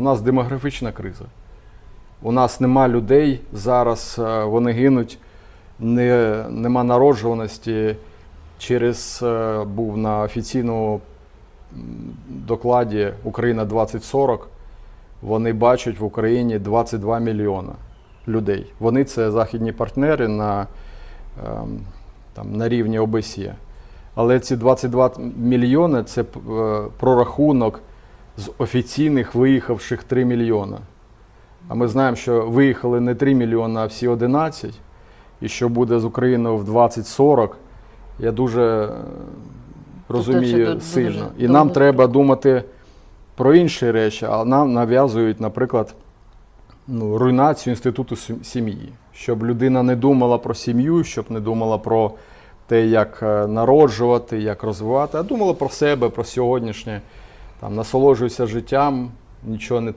У нас демографічна криза. У нас нема людей зараз, е, вони гинуть, не, нема народжуваності. Через е, був на офіційному докладі Україна 2040. Вони бачать в Україні 22 мільйона людей. Вони це західні партнери на, ем, там, на рівні ОБСЄ. Але ці 22 мільйони це е, прорахунок з офіційних виїхавших 3 мільйона. А ми знаємо, що виїхали не 3 мільйони, а всі 11. І що буде з Україною в 2040, я дуже е, розумію ду- сильно. дуже І нам довго треба думати про інші речі, а нам нав'язують, наприклад, ну, руйнацію інституту сім'ї. Щоб людина не думала про сім'ю, щоб не думала про те, як е, народжувати, як розвивати, а думала про себе, про сьогоднішнє. Там, насолоджуйся життям, нічого не